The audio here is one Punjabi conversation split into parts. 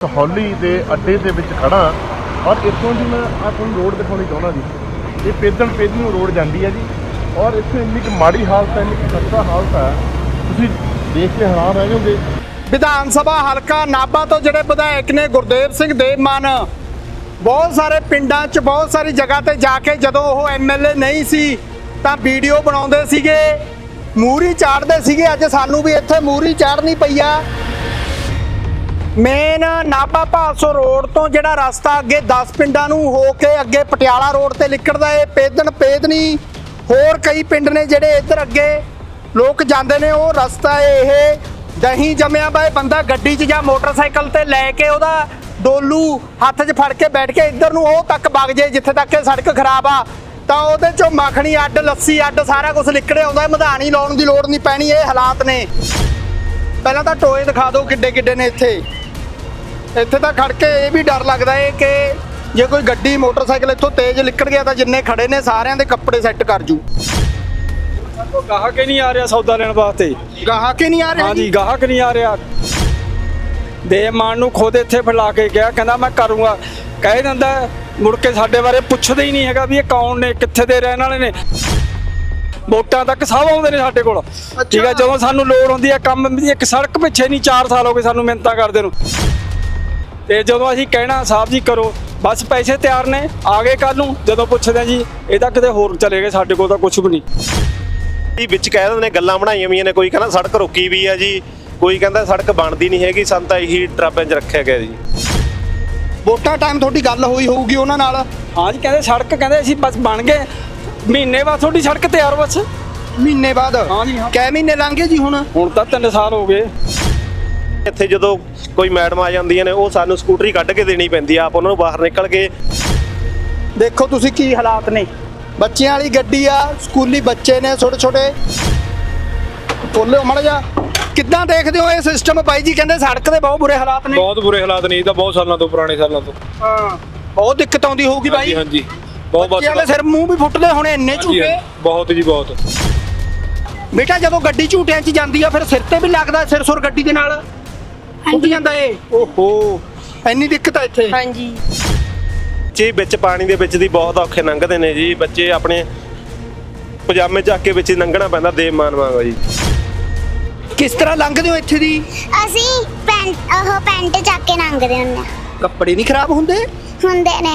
ਹੌਲੀ ਦੇ ਅੱਡੇ ਦੇ ਵਿੱਚ ਖੜਾ ਔਰ ਇੱਥੋਂ ਦੀ ਮੈਂ ਆ ਤੁਹਾਨੂੰ ਰੋਡ ਦਿਖਾਉਣੀ ਚਾਹੁੰਦਾ ਜੀ। ਇਹ ਪੇਦਣ ਪੇਦ ਨੂੰ ਰੋਡ ਜਾਂਦੀ ਹੈ ਜੀ, ਔਰ ਇੱਥੇ ਇੰਨੀ ਕੁ ਮਾੜੀ ਹਾਲਤ ਹੈ, ਇੰਨੀ ਕੁ ਖਸਤਾ ਹਾਲਤ ਹੈ। ਤੁਸੀਂ ਦੇਖ ਕੇ ਹੈਰਾਨ ਰਹਿ ਜਾਓਗੇ। ਵਿਧਾਨ ਸਭਾ ਹਲਕਾ ਨਾਭਾ ਤੋਂ ਜਿਹੜੇ ਵਿਧਾਇਕ ਨੇ ਗੁਰਦੇਵ ਸਿੰਘ ਦੇਵਮਾਨ ਬਹੁਤ ਸਾਰੇ ਪਿੰਡਾਂ 'ਚ ਬਹੁਤ ਸਾਰੀ ਜਗ੍ਹਾ ਤੇ ਜਾ ਕੇ ਜਦੋਂ ਉਹ ਐਮਐਲਏ ਨਹੀਂ ਸੀ, ਤਾਂ ਵੀਡੀਓ ਬਣਾਉਂਦੇ ਸੀਗੇ, ਮੂਰੀ ਚਾੜਦੇ ਸੀਗੇ। ਅੱਜ ਸਾਨੂੰ ਵੀ ਇੱਥੇ ਮੂਰੀ ਚਾੜਨੀ ਪਈ ਆ। ਮੇਨ ਨਾਭਾ ਭਾਸੋ ਰੋਡ ਤੋਂ ਜਿਹੜਾ ਰਸਤਾ ਅੱਗੇ 10 ਪਿੰਡਾਂ ਨੂੰ ਹੋ ਕੇ ਅੱਗੇ ਪਟਿਆਲਾ ਰੋਡ ਤੇ ਨਿਕਲਦਾ ਏ ਪੇਦਣ ਪੇਦਨੀ, ਹੋਰ ਕਈ ਪਿੰਡ ਨੇ ਜਿਹੜੇ ਇੱਧਰ ਅੱਗੇ ਲੋਕ ਜਾਂਦੇ ਨੇ, ਉਹ ਰਸਤਾ ਇਹ ਦਹੀਂ ਜੰਮਿਆ ਬਾਏ ਬੰਦਾ ਗੱਡੀ 'ਚ ਜਾਂ ਮੋਟਰਸਾਈਕਲ ਤੇ ਲੈ ਕੇ ਉਹਦਾ ਡੋਲੂ ਹੱਥ 'ਚ ਫੜ ਕੇ ਬੈਠ ਕੇ ਇੱਧਰ ਨੂੰ ਉਹ ਤੱਕ ਵਗ ਜੇ, ਜਿੱਥੇ ਤੱਕ ਇਹ ਸੜਕ ਖਰਾਬ ਆ। ਤਾਂ ਉਹਦੇ 'ਚੋਂ ਮੱਖਣੀ ਅੱਡ, ਲੱਸੀ ਅੱਡ, ਸਾਰਾ ਕੁਝ ਨਿਕਲੇ ਆਉਂਦਾ ਮਧਾਣੀ ਲਾਉਣ ਦੀ ਲੋੜ ਨਹੀਂ ਪੈਣੀ, ਇਹ ਹਾਲਾਤ ਨੇ। ਪਹਿਲਾਂ ਤਾਂ ਟੋਏ ਦਿਖਾ ਦਿਓ ਕਿੱਡੇ ਕਿੱਡੇ ਨੇ ਇੱਥੇ। ਇੱਥੇ ਤਾਂ ਖੜ ਕੇ ਇਹ ਵੀ ਡਰ ਲੱਗਦਾ ਏ ਕਿ ਜੇ ਕੋਈ ਗੱਡੀ ਮੋਟਰਸਾਈਕਲ ਇੱਥੋਂ ਤੇਜ਼ ਨਿਕਲ ਗਿਆ ਤਾਂ ਜਿੰਨੇ ਖੜੇ ਨੇ ਸਾਰਿਆਂ ਦੇ ਕੱਪੜੇ ਸੈੱਟ ਕਰ ਜੂ। ਉਹ ਗਾਹਕ ਹੀ ਨਹੀਂ ਆ ਰਿਹਾ ਸੌਦਾ ਲੈਣ ਵਾਸਤੇ। ਗਾਹਕ ਹੀ ਨਹੀਂ ਆ ਰਿਹਾ ਹਾਂਜੀ ਜੀ। ਗਾਹਕ ਨਹੀਂ ਆ ਰਿਹਾ। ਦੇਮਾਨ ਨੂੰ ਖੁਦ ਇੱਥੇ ਫੈਲਾ ਕੇ ਗਿਆ ਕਹਿੰਦਾ ਮੈਂ ਕਰੂੰਗਾ। ਕਹਿ ਦਿੰਦਾ ਮੁੜ ਕੇ ਸਾਡੇ ਬਾਰੇ ਪੁੱਛਦੇ ਹੀ ਨਹੀਂ ਹੈਗਾ ਵੀ ਇਹ ਕੌਣ ਨੇ ਕਿੱਥੇ ਦੇ ਰਹਿਣ ਵਾਲੇ ਨੇ। ਵੋਟਾਂ ਤੱਕ ਸਭ ਆਉਂਦੇ ਨੇ ਸਾਡੇ ਕੋਲ। ਠੀਕ ਹੈ ਜਦੋਂ ਸਾਨੂੰ ਲੋੜ ਹੁੰਦੀ ਹੈ ਕੰਮ ਦੀ ਇੱਕ ਸੜਕ ਪਿੱਛੇ ਨਹੀਂ 4 ਸਾਲ ਹੋ ਗਏ ਸਾਨੂੰ ਮਿਹਨਤਾਂ ਕਰਦੇ ਨੂੰ। ਤੇ ਜਦੋਂ ਅਸੀਂ ਕਹਿਣਾ ਸਾਹਿਬ ਜੀ ਕਰੋ। ਬਸ ਪੈਸੇ ਤਿਆਰ ਨੇ ਆ ਗਏ ਕੱਲ ਨੂੰ। ਜਦੋਂ ਪੁੱਛਦੇ ਆ ਜੀ ਇਹ ਤਾਂ ਕਿਤੇ ਹੋਰ ਚਲੇ ਗਏ ਸਾਡੇ ਕੋਲ ਤਾਂ ਕੁਝ ਵੀ ਨਹੀਂ। ਜੀ ਵਿੱਚ ਕਹਿ ਦਿੰਦੇ ਨੇ ਗੱਲਾਂ ਬਣਾਈਆਂ ਵੀਆਂ ਨੇ ਕੋਈ ਕਹਿੰਦਾ ਸੜਕ ਰੁਕੀ ਵੀ ਆ ਜੀ ਕੋਈ ਕਹਿੰਦਾ ਸੜਕ ਬਣਦੀ ਨਹੀਂ ਹੈਗੀ ਸਾਨੂੰ ਤਾਂ ਇਹੀ ਟਰਾਪਿਆਂ 'ਚ ਰੱਖਿਆ ਗਿਆ ਜੀ। ਵੋਟਾਂ ਟਾਈਮ ਤੁਹਾਡੀ ਗੱਲ ਹੋਈ ਹੋਊਗੀ ਉਹਨਾਂ ਨਾਲ? ਹਾਂ ਜੀ ਕਹਿੰਦੇ ਸੜਕ ਕਹਿੰਦੇ ਅਸੀਂ ਬਸ ਬਣ ਗਏ। ਮਹੀਨੇ ਬਾਅਦ ਤੁਹਾਡੀ ਸੜਕ ਤਿਆਰ ਬਸ। ਮਹੀਨੇ ਬਾਅਦ? ਹਾਂ ਜੀ, ਹਾਂ। ਕੈ ਮਹੀਨੇ ਲੰਘ ਗਏ ਜੀ ਹੁਣ? ਹੁਣ ਤਾਂ 3 ਸਾਲ ਹੋ ਗਏ। ਇੱਥੇ ਜਦੋਂ ਕੋਈ ਮੈਡਮ ਆ ਜਾਂਦੀਆਂ ਨੇ ਉਹ ਸਾਨੂੰ ਸਕੂਟਰੀ ਕੱਢ ਕੇ ਦੇਣੀ ਪੈਂਦੀ ਆ ਆਪ ਉਹਨਾਂ ਨੂੰ ਬਾਹਰ ਨਿਕਲ ਕੇ। ਦੇਖੋ ਤੁਸੀਂ ਕੀ ਹਾਲਾਤ ਨੇ। ਬੱਚਿਆਂ ਵਾਲੀ ਗੱਡੀ ਆ ਸਕੂਲੀ ਬੱਚੇ ਨੇ ਛੋਟੇ ਛੋਟੇ। ਬੋਲਿਓ ਮੜ ਜਾ ਕਿੱਦਾਂ ਦੇਖਦੇ ਹੋ ਇਹ ਸਿਸਟਮ ਬਾਈ ਜੀ ਕਹਿੰਦੇ ਸੜਕ ਦੇ ਬਹੁਤ ਬੁਰੇ ਹਾਲਾਤ ਨੇ। ਬਹੁਤ ਬੁਰੇ ਹਾਲਾਤ ਨੇ ਇਹ ਤਾਂ ਬਹੁਤ ਸਾਲਾਂ ਤੋਂ ਪੁਰਾਣੇ ਸਾਲਾਂ ਤੋਂ। ਹਾਂ ਬਹੁਤ ਦਿੱਕਤ ਆਉਂਦੀ ਹੋਊਗੀ ਬਾਈ। ਹਾਂਜੀ ਬਹੁਤ ਬੱਚਿਆਂ ਦੇ ਬਸ ਸਿਰ ਮੂੰਹ ਵੀ ਫੁੱਟਦੇ ਹੋਣੇ ਇੰਨੇ ਝੂਟੇ ਬਹੁਤ ਜੀ ਬਹੁਤ। ਬੇਟਾ ਜਦੋਂ ਗੱਡੀ ਝੂਟਿਆਂ 'ਚ ਜਾਂਦੀ ਆ ਫਿਰ ਸਿਰ ਤੇ ਵੀ ਲੱਗਦਾ ਸਿਰ ਸੁਰ ਗੱਡੀ ਦੇ ਨਾਲ। ਫੁੱਟ ਜਾਂਦਾ ਏ। ਓਹੋ ਇੰਨੀ ਦਿੱਕਤ ਆ ਇੱਥੇ। ਹਾਂਜੀ। ਜੀ ਵਿੱਚ ਪਾਣੀ ਦੇ ਵਿੱਚ ਦੀ ਬਹੁਤ ਔਖੇ ਲੰਘਦੇ ਨੇ ਜੀ। ਬੱਚੇ ਆਪਣੇ ਪਜਾਮੇ ਚੱਕ ਕੇ ਵਿੱਚ ਹੀ ਲੰਘਣਾ ਪੈਂਦਾ ਦੇਵ ਮਾਨ ਵਾਂਗਾ ਜੀ। ਕਿਸ ਤਰ੍ਹਾਂ ਲੰਘਦੇ ਹੋ ਇੱਥੇ ਦੀ? ਅਸੀਂ ਪੈਂਟ ਉਹ ਪੈਂਟ ਚੱਕ ਕੇ ਲੰਘਦੇ ਹੁੰਦੇ ਹਾਂ। ਕੱਪੜੇ ਨਹੀਂ ਖਰਾਬ ਹੁੰਦੇ? ਹੁੰਦੇ ਨੇ।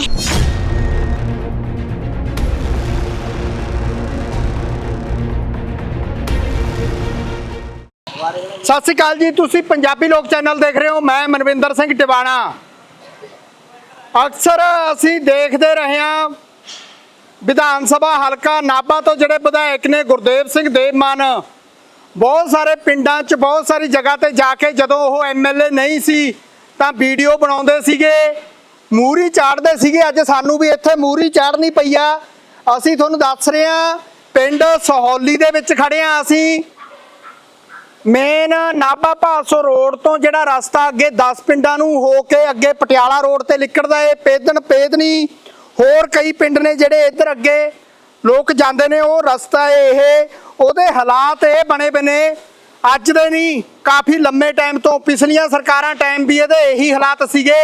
ਸਤਿ ਸ਼੍ਰੀ ਅਕਾਲ ਜੀ, ਤੁਸੀਂ ਪੰਜਾਬੀ ਲੋਕ ਚੈਨਲ ਦੇਖ ਰਹੇ ਹੋ, ਮੈਂ ਮਨਵਿੰਦਰ ਸਿੰਘ ਟਿਵਾਣਾ। ਅਕਸਰ ਅਸੀਂ ਦੇਖਦੇ ਰਹੇ ਹਾਂ, ਵਿਧਾਨ ਸਭਾ ਹਲਕਾ ਨਾਭਾ ਤੋਂ ਜਿਹੜੇ ਵਿਧਾਇਕ ਨੇ, ਗੁਰਦੇਵ ਸਿੰਘ ਦੇਵਮਾਨ। ਬਹੁਤ ਸਾਰੇ ਪਿੰਡਾਂ 'ਚ, ਬਹੁਤ ਸਾਰੀ ਜਗ੍ਹਾ ਤੇ ਜਾ ਕੇ ਜਦੋਂ ਉਹ ਐਮਐਲਏ ਨਹੀਂ ਸੀ, ਤਾਂ ਵੀਡੀਓ ਬਣਾਉਂਦੇ ਸੀਗੇ, ਮੂਰੀ ਚਾੜਦੇ ਸੀਗੇ। ਅੱਜ ਸਾਨੂੰ ਵੀ ਇੱਥੇ ਮੂਰੀ ਚਾੜਨੀ ਪਈ ਆ। ਅਸੀਂ ਤੁਹਾਨੂੰ ਦੱਸ ਰਹੇ ਹਾਂ, ਪਿੰਡ ਸਹੌਲੀ ਦੇ ਵਿੱਚ ਖੜੇ ਆ ਅਸੀਂ। ਮੇਨ ਨਾਭਾ ਭਾਸੋ ਰੋਡ ਤੋਂ ਜਿਹੜਾ ਰਸਤਾ ਅੱਗੇ 10 ਪਿੰਡਾਂ ਨੂੰ ਹੋ ਕੇ ਅੱਗੇ ਪਟਿਆਲਾ ਰੋਡ ਤੇ ਨਿਕਲਦਾ ਏ ਪੇਦਣ ਪੇਦਨੀ। ਹੋਰ ਕਈ ਪਿੰਡ ਨੇ ਜਿਹੜੇ ਇੱਧਰ ਅੱਗੇ ਲੋਕ ਜਾਂਦੇ ਨੇ, ਉਹ ਰਸਤਾ ਇਹ। ਉਹਦੇ ਹਾਲਾਤ ਇਹ ਬਣੇ ਬਨੇ ਅੱਜ ਦੇ ਨਹੀਂ, ਕਾਫੀ ਲੰਮੇ ਟਾਈਮ ਤੋਂ ਪਿਛਲੀਆਂ ਸਰਕਾਰਾਂ ਟਾਈਮ ਵੀ ਇਹਦੇ ਇਹੀ ਹਾਲਾਤ ਸੀਗੇ।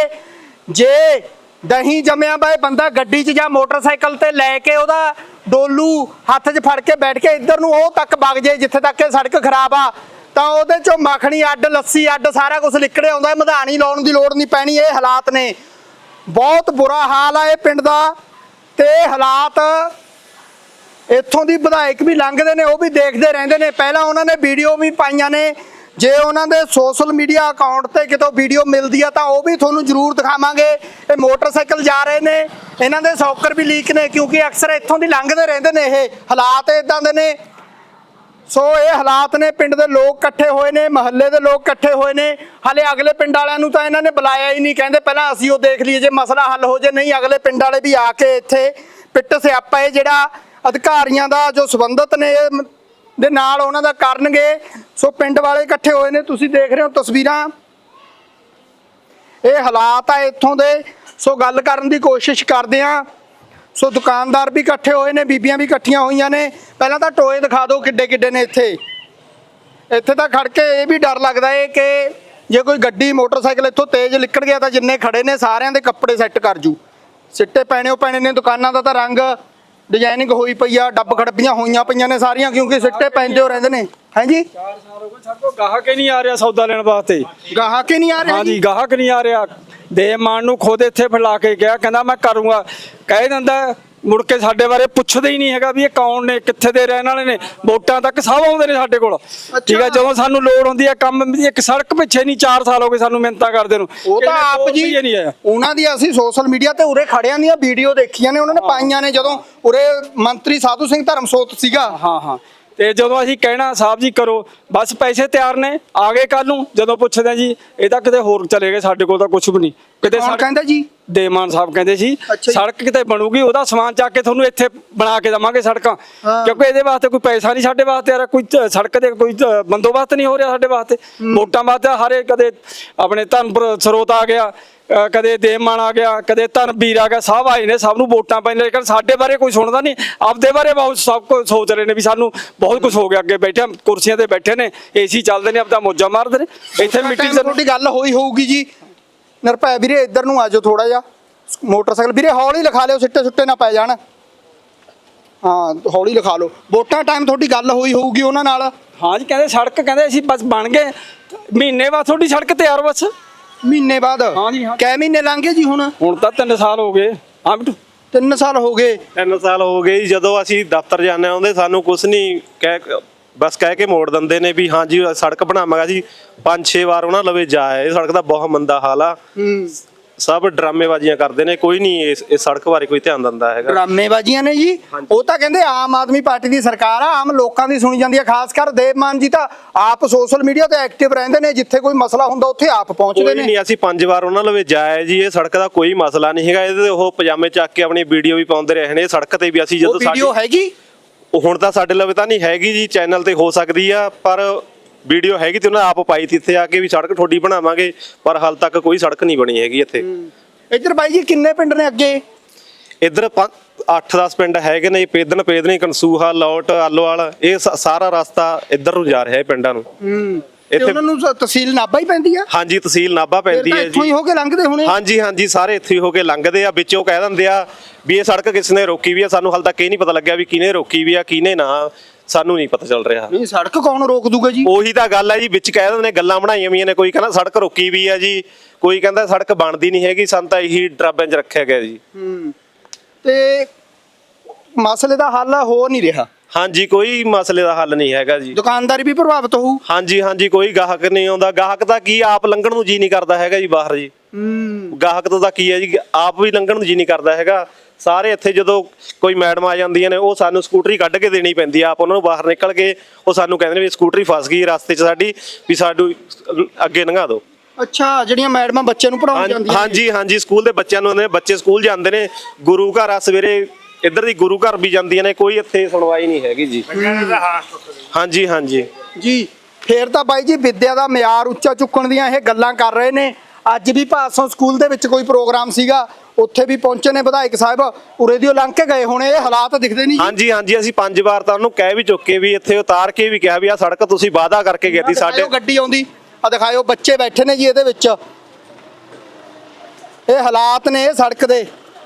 ਜੇ ਦਹੀਂ ਜੰਮਿਆ ਬਾਏ ਬੰਦਾ ਗੱਡੀ 'ਚ ਜਾਂ ਮੋਟਰਸਾਈਕਲ ਤੇ ਲੈ ਕੇ ਉਹਦਾ ਡੋਲੂ ਹੱਥ 'ਚ ਫੜ ਕੇ ਬੈਠ ਕੇ ਇੱਧਰ ਨੂੰ, ਉਹ ਤੱਕ ਵਗ ਜੇ, ਜਿੱਥੇ ਤੱਕ ਇਹ ਸੜਕ ਖਰਾਬ ਆ। ਤਾਂ ਉਹਦੇ 'ਚੋਂ ਮੱਖਣੀ, ਅੱਡ, ਲੱਸੀ, ਅੱਡ ਸਾਰਾ ਕੁਝ ਨਿਕਲੇ ਆਉਂਦਾ ਮਧਾਣੀ ਲਾਉਣ ਦੀ ਲੋੜ ਨਹੀਂ ਪੈਣੀ, ਇਹ ਹਾਲਾਤ ਨੇ। ਬਹੁਤ ਬੁਰਾ ਹਾਲ ਆ ਇਹ ਪਿੰਡ ਦਾ ਤੇ ਹਾਲਾਤ ਇੱਥੋਂ ਦੀ ਵਿਧਾਇਕ ਵੀ ਲੰਘਦੇ ਨੇ, ਉਹ ਵੀ ਦੇਖਦੇ ਰਹਿੰਦੇ ਨੇ। ਪਹਿਲਾਂ ਉਹਨਾਂ ਨੇ ਵੀਡੀਓ ਵੀ ਪਾਈਆਂ ਨੇ। ਜੇ ਉਹਨਾਂ ਦੇ ਸੋਸ਼ਲ ਮੀਡੀਆ ਅਕਾਊਂਟ ਤੇ ਕਿਤੋਂ ਵੀਡੀਓ ਮਿਲਦੀ ਆ, ਤਾਂ ਉਹ ਵੀ ਤੁਹਾਨੂੰ ਜ਼ਰੂਰ ਦਿਖਾਵਾਂਗੇ। ਇਹ ਮੋਟਰਸਾਈਕਲ ਜਾ ਰਹੇ ਨੇ। ਇਹਨਾਂ ਦੇ ਸੌਕਰ ਵੀ ਲੀਕ ਨੇ, ਕਿਉਂਕਿ ਅਕਸਰ ਇੱਥੋਂ ਦੀ ਲੰਘਦੇ ਰਹਿੰਦੇ ਨੇ ਇਹ ਹਾਲਾਤ ਇਦਾਂ ਦੇ ਨੇ। ਸੋ ਇਹ ਹਾਲਾਤ ਨੇ, ਪਿੰਡ ਦੇ ਲੋਕ ਇਕੱਠੇ ਹੋਏ ਨੇ, ਮਹੱਲੇ ਦੇ ਲੋਕ ਇਕੱਠੇ ਹੋਏ ਨੇ। ਹਾਲੇ ਅਗਲੇ ਪਿੰਡ ਵਾਲਿਆਂ ਨੂੰ ਤਾਂ ਇਹਨਾਂ ਨੇ ਬੁਲਾਇਆ ਹੀ ਨਹੀਂ, ਕਹਿੰਦੇ ਪਹਿਲਾਂ ਅਸੀਂ ਉਹ ਦੇਖ ਲਈਏ, ਜੇ ਮਸਲਾ ਹੱਲ ਹੋ ਜੇ, ਨਹੀਂ ਅਗਲੇ ਪਿੰਡ ਵਾਲੇ ਵੀ ਆ ਕੇ ਇੱਥੇ ਪਿੱਟ ਸਿਆਪਾ ਇਹ ਜਿਹੜਾ ਅਧਿਕਾਰੀਆਂ ਦਾ ਜੋ ਸੰਬੰਧਤ ਨੇ, ਇਹ ਦੇ ਨਾਲ ਉਹਨਾਂ ਦਾ ਕਰਨਗੇ। ਸੋ ਪਿੰਡ ਵਾਲੇ ਇਕੱਠੇ ਹੋਏ ਨੇ, ਤੁਸੀਂ ਦੇਖ ਰਹੇ ਹੋ ਤਸਵੀਰਾਂ। ਇਹ ਹਾਲਾਤ ਆ ਇੱਥੋਂ ਦੇ। ਸੋ ਗੱਲ ਕਰਨ ਦੀ ਕੋਸ਼ਿਸ਼ ਕਰਦੇ ਆ ਸੋ ਦੁਕਾਨਦਾਰ ਵੀ ਇਕੱਠੇ ਹੋਏ ਨੇ ਬੀਬੀਆਂ ਵੀ ਇਕੱਠੀਆਂ ਹੋਈਆਂ ਨੇ। ਪਹਿਲਾਂ ਤਾਂ ਟੋਏ ਦਿਖਾ ਦਿਓ ਕਿੱਡੇ ਕਿੱਡੇ ਨੇ ਇੱਥੇ। ਇੱਥੇ ਤਾਂ ਖੜ ਕੇ ਇਹ ਵੀ ਡਰ ਲੱਗਦਾ ਏ ਕਿ ਜੇ ਕੋਈ ਗੱਡੀ ਮੋਟਰਸਾਈਕਲ ਇੱਥੋਂ ਤੇਜ਼ ਨਿਕਲ ਗਿਆ ਤਾਂ ਜਿੰਨੇ ਖੜੇ ਨੇ ਸਾਰਿਆਂ ਦੇ ਕੱਪੜੇ ਸੈੱਟ ਕਰ ਜੂ। ਸਿੱਟੇ ਪੈਣੇ ਉਹ ਪੈਣੇ ਨੇ ਦੁਕਾਨਾਂ ਦਾ ਤਾਂ ਰੰਗ ਡਿਜ਼ਾਈਨਿੰਗ ਹੋਈ ਪਈ ਆ ਡੱਬ ਖੜੱਬੀਆਂ ਹੋਈਆਂ ਪਈਆਂ ਨੇ ਸਾਰੀਆਂ ਕਿਉਂਕਿ ਸਿੱਟੇ ਪੈਂਦੇ ਹੋ ਰਹਿੰਦੇ ਨੇ। ਹਾਂਜੀ 4 ਸਾਲ ਹੋ ਗਏ ਸਾਡੇ ਕੋਲ ਗਾਹਕ ਹੀ ਨਹੀਂ ਆ ਰਿਹਾ ਸੌਦਾ ਲੈਣ ਵਾਸਤੇ। ਗਾਹਕ ਹੀ ਨਹੀਂ ਆ ਰਿਹਾ ਹਾਂਜੀ ਗਾਹਕ ਨਹੀਂ ਆ ਰਿਹਾ। ਦੇਮਾਨ ਨੂੰ ਖੁਦ ਇੱਥੇ ਫੈਲਾ ਕੇ ਗਿਆ ਕਹਿੰਦਾ ਮੈਂ ਕਰੂੰਗਾ। ਕਹਿ ਦਿੰਦਾ ਮੁੜ ਕੇ ਸਾਡੇ ਬਾਰੇ ਪੁੱਛਦੇ ਹੀ ਨਹੀਂ ਹੈਗਾ ਵੀ ਇਹ ਕੌਣ ਨੇ ਕਿੱਥੇ ਦੇ ਰਹਿਣ ਵਾਲੇ ਨੇ ਵੋਟਾਂ ਤੱਕ ਸਭ ਆਉਂਦੇ ਨੇ ਸਾਡੇ ਕੋਲ। ਠੀਕ ਹੈ ਜਦੋਂ ਸਾਨੂੰ ਲੋੜ ਹੁੰਦੀ ਹੈ ਕੰਮ ਇੱਕ ਸੜਕ ਪਿੱਛੇ ਨਹੀਂ 4 ਸਾਲ ਹੋ ਗਏ ਸਾਨੂੰ ਮਿਹਨਤਾਂ ਕਰਦੇ ਨੂੰ। ਉਹ ਤਾਂ ਆਪ ਜੀ ਨਹੀਂ ਆਇਆ। ਉਹਨਾਂ ਦੀ ਅਸੀਂ ਸੋਸ਼ਲ ਮੀਡੀਆ ਤੇ ਉਰੇ ਖੜਿਆਂ ਦੀਆਂ ਵੀਡੀਓ ਦੇਖੀਆਂ ਨੇ ਉਹਨਾਂ ਨੇ ਪਾਈਆਂ ਨੇ ਜਦੋਂ ਉਰੇ ਮੰਤਰੀ ਸਾਧੂ ਸਿੰਘ ਧਰਮਸੋਤ ਸੀਗਾ। ਹਾਂ ਹਾਂ। ਤੇ ਜਦੋਂ ਅਸੀਂ ਕਹਿਣਾ ਸਾਹਿਬ ਜੀ ਕਰੋ ਬਸ ਪੈਸੇ ਤਿਆਰ ਨੇ ਆ ਗਏ ਕੱਲ ਨੂੰ ਜਦੋਂ ਪੁੱਛਦੇ ਆ ਜੀ ਇਹ ਤਾਂ ਕਿਤੇ ਹੋਰ ਚਲੇ ਗਏ ਸਾਡੇ ਕੋਲ ਤਾਂ ਕੁਝ ਵੀ ਨਹੀਂ। ਕਿਤੇ ਕੌਣ ਸੜਕ- ਕਹਿੰਦਾ ਜੀ? ਦੇਮਾਨ ਸਾਹਿਬ ਕਹਿੰਦੇ ਸੀ ਅੱਛਾ ਜੀ। ਸੜਕ ਕਿਤੇ ਬਣੂਗੀ ਉਹਦਾ ਸਮਾਨ ਚੱਕ ਕੇ ਤੁਹਾਨੂੰ ਇੱਥੇ ਬਣਾ ਕੇ ਦਵਾਂਗੇ ਸੜਕਾਂ। ਹਾਂ। ਕਿਉਂਕਿ ਇਹਦੇ ਵਾਸਤੇ ਕੋਈ ਪੈਸਾ ਨਹੀਂ ਸਾਡੇ ਵਾਸਤੇ ਯਾਰ ਕੋਈ ਤ- ਸੜਕ ਦੇ ਕੋਈ ਤ- ਬੰਦੋਬਸਤ ਨਹੀਂ ਹੋ ਰਿਹਾ ਸਾਡੇ ਵਾਸਤੇ। ਵੋਟਾਂ ਵਾਸਤੇ ਹਰੇ ਕਦੇ ਆਪਣੇ ਧਨਪੁਰ ਸਰੋਤ ਆ ਗਿਆ। ਅ, ਕਦੇ ਦੇਮਾਨ ਆ ਗਿਆ ਕਦੇ ਧਨਬੀਰ ਆ ਗਿਆ ਸਭ ਆਏ ਨੇ ਸਭ ਨੂੰ ਵੋਟਾਂ ਪੈਣ ਲੇਕਿਨ ਸਾਡੇ ਬਾਰੇ ਕੋਈ ਸੁਣਦਾ ਨਹੀਂ। ਆਪਦੇ ਬਾਰੇ ਬਹੁਤ ਸਭ ਕੁਝ ਸੋਚ ਰਹੇ ਨੇ ਵੀ ਸਾਨੂੰ ਬਹੁਤ ਕੁਝ ਹੋ ਗਿਆ ਅੱਗੇ ਬੈਠੇ ਕੁਰਸੀਆਂ ਤੇ ਬੈਠੇ ਨੇ ਏਸੀ ਚੱਲਦੇ ਨੇ ਆਪਦਾ ਮੋਜਾ ਮਾਰਦੇ ਨੇ। ਇੱਥੇ ਮਿੱਟੀ ਟਾਈਮ ਤੁਹਾਡੀ ਗੱਲ ਹੋਈ ਹੋਊਗੀ ਜੀ। ਨਿਰਭੈ ਵੀਰੇ ਇੱਧਰ ਨੂੰ ਆਜੋ ਥੋੜਾ ਜਿਹਾ। ਮੋਟਰਸਾਈਕਲ ਵੀਰੇ ਹੌਲੀ ਲਿਖਾ ਲਿਓ ਸਿੱਟੇ ਸੁੱਟੇ ਨਾ ਪੈ ਜਾਣ। ਹਾਂ ਹੌਲੀ ਲਿਖਾ ਲਓ। ਵੋਟਾਂ ਟਾਈਮ ਤੁਹਾਡੀ ਗੱਲ ਹੋਈ ਹੋਊਗੀ ਉਹਨਾਂ ਨਾਲ। ਹਾਂ ਜੀ ਕਹਿੰਦੇ ਸੜਕ ਕਹਿੰਦੇ ਅਸੀਂ ਬਸ ਬਣ ਗਏ। ਮਹੀਨੇ ਬਾਅਦ ਤੁਹਾਡੀ ਸੜਕ ਤਿਆਰ ਬਸ। ਮਹੀਨੇ ਬਾਅਦ? ਹਾਂ ਜੀ, ਹਾਂ। ਕੈ ਮਹੀਨੇ ਲੰਘ ਗਏ ਜੀ ਹੁਣ? ਹੁਣ ਤਾਂ 3 ਸਾਲ ਹੋ ਗਏ। ਹਾਂ ਬਿੱਟੂ 3 ਸਾਲ ਹੋ ਗਏ। ਤਿੰਨ ਸਾਲ ਹੋ ਗਏ ਜੀ, ਜਦੋਂ ਅਸੀਂ ਦਫ਼ਤਰ ਜਾਂਦੇ ਆਉਂਦੇ ਸਾਨੂੰ ਕੁਝ ਨਹੀਂ ਕਹਿ ਬਸ ਕਹਿ ਕੇ ਮੋੜ ਦਿੰਦੇ ਨੇ ਵੀ ਹਾਂ ਜੀ ਸੜਕ ਬਣਾਵਾਂਗਾ ਜੀ ਪੰਜ ਛੇ ਵਾਰ ਉਹਨਾਂ ਲਵੇ ਜਾਏ ਇਹ ਸੜਕ ਦਾ ਬਹੁਤ ਮੰਦਾ ਹਾਲ ਆ। ਹੂੰ। ਸਭ ਡਰਾਮੇਬਾਜ਼ੀਆਂ ਕਰਦੇ ਨੇ ਕੋਈ ਨਹੀਂ ਇਸ ਇਸ ਸੜਕ ਬਾਰੇ ਕੋਈ ਧਿਆਨ ਦਿੰਦਾ ਹੈਗਾ। ਡਰਾਮੇਬਾਜ਼ੀਆਂ ਨੇ ਜੀ? ਉਹ ਤਾਂ ਕਹਿੰਦੇ ਆਮ ਆਦਮੀ ਪਾਰਟੀ ਦੀ ਸਰਕਾਰ ਆ ਆਮ ਲੋਕਾਂ ਦੀ ਸੁਣੀ ਜਾਂਦੀ ਹੈ ਖਾਸ ਕਰ ਦੇਵਮਾਨ ਜੀ ਤਾਂ ਆਪ ਸੋਸ਼ਲ ਮੀਡੀਆ ਤੇ ਐਕਟਿਵ ਰਹਿੰਦੇ ਨੇ ਜਿੱਥੇ ਕੋਈ ਮਸਲਾ ਹੁੰਦਾ ਉੱਥੇ ਆਪ ਪਹੁੰਚਦੇ ਨੇ। ਨਹੀਂ ਅਸੀਂ ਪੰਜ ਵਾਰ ਉਹਨਾਂ ਲਵੇ ਜਾਏ ਜੀ ਇਹ ਸੜਕ ਦਾ ਕੋਈ ਮਸਲਾ ਨਹੀਂ ਹੈਗਾ ਇਹਦੇ ਉਹ ਪਜਾਮੇ ਚੱਕ ਕੇ ਆਪਣੀ ਵੀਡੀਓ ਵੀ ਪਾਉਂਦੇ ਰਹੇ ਨੇ ਸੜਕ ਤੇ ਵੀ ਅਸੀਂ ਜਦੋਂ ਵੀਡੀਓ ਹੈਗੀ? ਹੁਣ ਤਾਂ ਸਾਡੇ ਲਵੇ ਤਾਂ ਨਹੀਂ ਹੈਗੀ ਜੀ ਚੈਨਲ ਤੇ ਹੋ ਸਕਦੀ ਆ ਪਰ ਵੀਡੀਓ ਹੈਗੀ ਤੇ ਉਹਨਾਂ ਆਪ ਪਾਈ ਤੀ ਇੱਥੇ ਆ ਕੇ ਵੀ ਸੜਕ ਠੋਡੀ ਬਣਾਵਾਂਗੇ ਪਰ ਹਾਲ ਤੱਕ ਕੋਈ ਸੜਕ ਨਹੀਂ ਬਣੀ ਹੈਗੀ ਇੱਥੇ। ਇੱਧਰ ਬਾਈ ਜੀ ਕਿੰਨੇ ਪਿੰਡ ਨੇ ਅੱਗੇ? ਇੱਧਰ 8-10 ਪਿੰਡ ਹੈਗੇ ਨੇ ਪੇਦਨ ਪੇਦਨੀ ਕਨਸੂਹਾ ਲੋਟ ਆਲੋਵਾਲ ਇਹ ਸ- ਸਾਰਾ ਰਸਤਾ ਇੱਧਰ ਨੂੰ ਜਾ ਰਿਹਾ ਹੈ ਪਿੰਡਾਂ ਨੂੰ। ਹੂੰ। ਇੱਥੇ- ਉਹਨਾਂ ਨੂੰ ਸ- ਤਹਿਸੀਲ ਨਾਭਾ ਹੀ ਪੈਂਦੀ ਆ? ਹਾਂਜੀ ਤਹਿਸੀਲ ਨਾਭਾ ਪੈਂਦੀ ਹੈ ਇੱਥੋਂ ਹੀ ਜੀ। ਹੋ ਕੇ ਲੰਘਦੇ ਹੋਣੇ। ਹਾਂਜੀ ਹਾਂਜੀ ਸਾਰੇ ਇੱਥੇ ਹੀ ਹੋ ਕੇ ਲੰਘਦੇ ਆ। ਵਿੱਚੋਂ ਕਹਿ ਦਿੰਦੇ ਆ ਵੀ ਇਹ ਸੜਕ ਕਿਸ ਨੇ ਰੋਕੀ ਵੀ ਆ ਸਾਨੂੰ ਹਾਲ ਤੱਕ ਇਹ ਨਹੀਂ ਪਤਾ ਲੱਗਿਆ ਵੀ ਕਿਹਨੇ ਰੋਕੀ ਵੀ ਆ ਕਿਹਨੇ ਨਾ। ਸਾਨੂੰ ਨਹੀਂ ਪਤਾ ਚੱਲ ਰਿਹਾ। ਨਹੀਂ ਸੜਕ ਕੌਣ ਰੋਕ ਦੂਗਾ ਜੀ? ਉਹੀ ਤਾਂ ਗੱਲ ਹੈ ਜੀ ਵਿੱਚ ਕਹਿ ਦਿੰਦੇ ਨੇ ਗੱਲਾਂ ਬਣਾਈਆਂ ਵੀਆਂ ਨੇ ਕੋਈ ਕਹਿੰਦਾ ਸੜਕ ਰੁਕੀ ਵੀ ਆ ਜੀ ਕੋਈ ਕਹਿੰਦਾ ਸੜਕ ਬਣਦੀ ਨਹੀਂ ਹੈਗੀ ਸਾਨੂੰ ਤਾਂ ਇਹੀ ਡਰਾਬਿਆਂ 'ਚ ਰੱਖਿਆ ਗਿਆ ਜੀ। ਹੂੰ ਤੇ ਮਸਲੇ ਦਾ ਹੱਲ ਹੋ ਨਹੀਂ ਰਿਹਾ। ਹਾਂਜੀ ਕੋਈ ਮਸਲੇ ਦਾ ਹੱਲ ਨਹੀਂ ਹੈਗਾ ਜੀ। ਦੁਕਾਨਦਾਰੀ ਵੀ ਪ੍ਰਭਾਵਿਤ ਹੋਊ। ਹਾਂਜੀ ਹਾਂਜੀ ਕੋਈ ਗਾਹਕ ਨਹੀਂ ਆਉਂਦਾ। ਗਾਹਕ ਤਾਂ ਕੀ ਆਪ ਲੰਘਣ ਨੂੰ ਜੀ ਨਹੀਂ ਕਰਦਾ ਹੈਗਾ ਜੀ ਬਾਹਰ ਜੀ। ਹੂੰ। ਗਾਹਕ ਤੋਂ ਤਾਂ ਕੀ ਹੈ ਜੀ ਆਪ ਵੀ ਲੰਘਣ ਨੂੰ ਜੀ ਨਹੀਂ ਕਰਦਾ ਹੈਗਾ। ਸਾਰੇ ਇੱਥੇ ਜਦੋਂ ਕੋਈ ਮੈਡਮ ਆ ਜਾਂਦੀਆਂ ਨੇ ਉਹ ਸਾਨੂੰ ਸਕੂਟਰੀ ਕੱਢ ਕੇ ਦੇਣੀ ਪੈਂਦੀ ਆ। ਆਪ ਉਹਨਾਂ ਨੂੰ ਬਾਹਰ ਨਿਕਲ ਕੇ ਉਹ ਸਾਨੂੰ ਕਹਿੰਦੇ ਨੇ ਵੀ ਸਕੂਟਰੀ ਫਸ ਗਈ ਰਸਤੇ 'ਚ ਸਾਡੀ ਵੀ ਸਾਡੂ ਅੱਗੇ ਲੰਘਾ ਦਿਓ। ਅੱਛਾ ਜਿਹੜੀਆਂ ਮੈਡਮਾਂ ਬੱਚਿਆਂ ਨੂੰ ਪੜਾਉਣ ਜਾਂਦੀਆਂ ਨੇ। ਹਾਂਜੀ ਹਾਂਜੀ ਸਕੂਲ ਦੇ ਬੱਚਿਆਂ ਨੂੰ ਨੇ ਬੱਚੇ ਸਕੂਲ ਜਾਂਦੇ ਨੇ ਗੁਰੂ ਘਰ ਆ ਸਵੇਰੇ ਇੱਧਰ ਦੀ ਗੁਰੂ ਘਰ ਵੀ ਜਾਂਦੀਆਂ ਨੇ ਕੋਈ ਇੱਥੇ ਸੁਣਵਾਈ ਨਹੀਂ ਹੈਗੀ ਜੀ। ਹਾਂਜੀ ਹਾਂਜੀ। ਜੀ ਫੇਰ ਤਾਂ ਬਾਈ ਜੀ ਵਿੱਦਿਆ ਦਾ ਮਿਆਰ ਉੱਚਾ ਚੁੱਕਣ ਦੀਆਂ ਇਹ ਗੱਲਾਂ ਕਰ ਰਹੇ ਨੇ। ਅੱਜ ਵੀ ਭਾਸੋਂ ਸਕੂਲ ਦੇ ਵਿੱਚ ਕੋਈ ਪ੍ਰੋਗਰਾਮ ਸੀਗਾ ਉੱਥੇ ਵੀ ਪਹੁੰਚੇ ਨੇ ਵਿਧਾਇਕ ਸਾਹਿਬ ਉਰੇ ਦੀ ਲੰਘ ਕੇ ਗਏ ਹੋਣੇ ਇਹ ਹਾਲਾਤ ਦਿਖਦੇ ਨਹੀਂ। ਹਾਂਜੀ ਹਾਂਜੀ ਅਸੀਂ ਪੰਜ ਵਾਰ ਤਾਂ ਉਹਨੂੰ ਕਹਿ ਵੀ ਚੁੱਕੇ ਵੀ ਇੱਥੇ ਉਤਾਰ ਕੇ ਵੀ ਕਿਹਾ ਵੀ ਆ ਸੜਕ ਤੁਸੀਂ ਵਾਅਦਾ ਕਰਕੇ ਗਏ ਸੀ ਸਾਡੇ। ਗੱਡੀ ਆਉਂਦੀ ਆ ਦਿਖਾਇਓ ਬੱਚੇ ਬੈਠੇ ਨੇ ਜੀ ਇਹਦੇ ਵਿੱਚ। ਇਹ ਹਾਲਾਤ ਨੇ ਇਹ ਸੜਕ ਦੇ।